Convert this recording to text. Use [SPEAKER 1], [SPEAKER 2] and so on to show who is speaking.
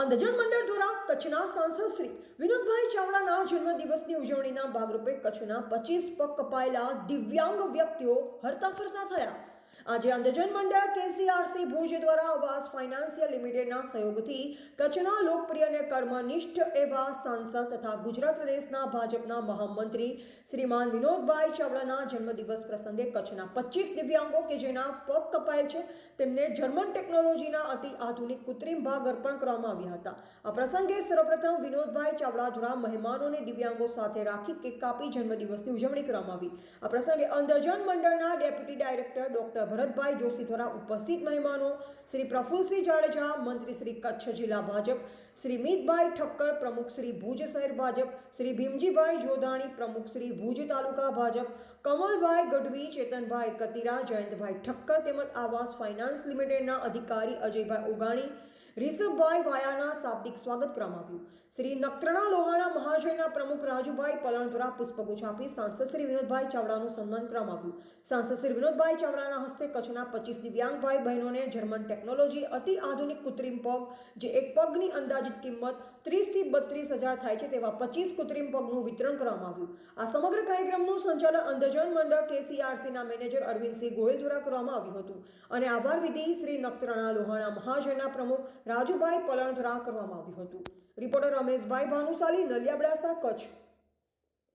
[SPEAKER 1] અંધજન મંડળ દ્વારા કચ્છના સાંસદ શ્રી વિનોદભાઈ ચાવડાના જન્મદિવસની ઉજવણીના ભાગરૂપે કચ્છના પચીસ પગ કપાયેલા દિવ્યાંગ વ્યક્તિઓ હરતા ફરતા થયા. આજે અંધજન મંડળ કેસીઆરસી ભુજ દ્વારા આવાસ ફાઇનાન્સિયલ લિમિટેડના સહયોગથી કચ્છના લોકપ્રિય અને કર્મનિષ્ઠ એવા સાંસદ તથા ગુજરાત પ્રદેશના ભાજપના મહામંત્રી શ્રીમાન વિનોદભાઈ ચાવડાના જન્મદિવસ પ્રસંગે કચ્છના પચીસ દિવ્યાંગો કે જેના પગ કપાય છે, તેમને જર્મન ટેકનોલોજીના અતિ આધુનિક કૃત્રિમ ભાગ અર્પણ કરવામાં આવ્યા હતા. આ પ્રસંગે સર્વપ્રથમ વિનોદભાઈ ચાવડા દ્વારા મહેમાનોને દિવ્યાંગો સાથે રાખી કેક કાપી જન્મદિવસની ઉજવણી કરવામાં આવી. આ પ્રસંગે અંધજન મંડળના deputy director doctor Bharatbhai Joshi દ્વારા ઉપસ્થિત મહેમાનો, શ્રી પ્રફુલસિંહ જાડેજા, મંત્રી શ્રી કચ્છ જિલ્લા ભાજપ, શ્રી મિતભાઈ ઠક્કર, પ્રમુખ શ્રી ભુજ શહેર ભાજપ, શ્રી ભીમજીભાઈ જોધાણી, પ્રમુખ શ્રી ભુજ તાલુકા ભાજપ, કમલભાઈ ગઢવી, ચેતનભાઈ કતિરા, જયંતભાઈ ઠક્કર તેમજ આવાસ ફાઇનાન્સ લિમિટેડના અધિકારી અજયભાઈ ઉગાણી રિષભભાઈ વાયાના શાબ્દિક સ્વાગત કરવામાં આવ્યું. શ્રી નક્ત્રણા લોહાણા મહાજનના પ્રમુખ રાજુભાઈ પલણ દ્વારા પુષ્પગુચ્છ આપી સાંસદ શ્રી વિનોદભાઈ ચાવડાનું સન્માન કરવામાં આવ્યું. સાંસદ શ્રી વિનોદભાઈ ચાવડાના હસ્તે કચ્છના પચીસ દિવ્યાંગ બહેનોને જર્મન ટેકનોલોજી અતિ આધુનિક કૃત્રિમ પગ, જે એક પગની અંદાજિત કિંમત ત્રીસથી બત્રીસ હજાર થાય છે તેવા પચીસ કૃત્રિમ પગનું વિતરણ કરવામાં આવ્યું. આ સમગ્ર કાર્યક્રમનું સંચાલન અંધજન મંડળ કેસીઆરસીના મેનેજર અરવિંદસિંહ ગોયલ દ્વારા કરવામાં આવ્યું હતું. અને આભાર વિધિ શ્રી નક્ત્રણા લોહાણા મહાજનના પ્રમુખ રાજુભાઈ પલણ દ્વારા કરવામાં આવ્યું હતું. રિપોર્ટર રમેશભાઈ ભાનુશાલી નલિયાબડાસા કચ્છ.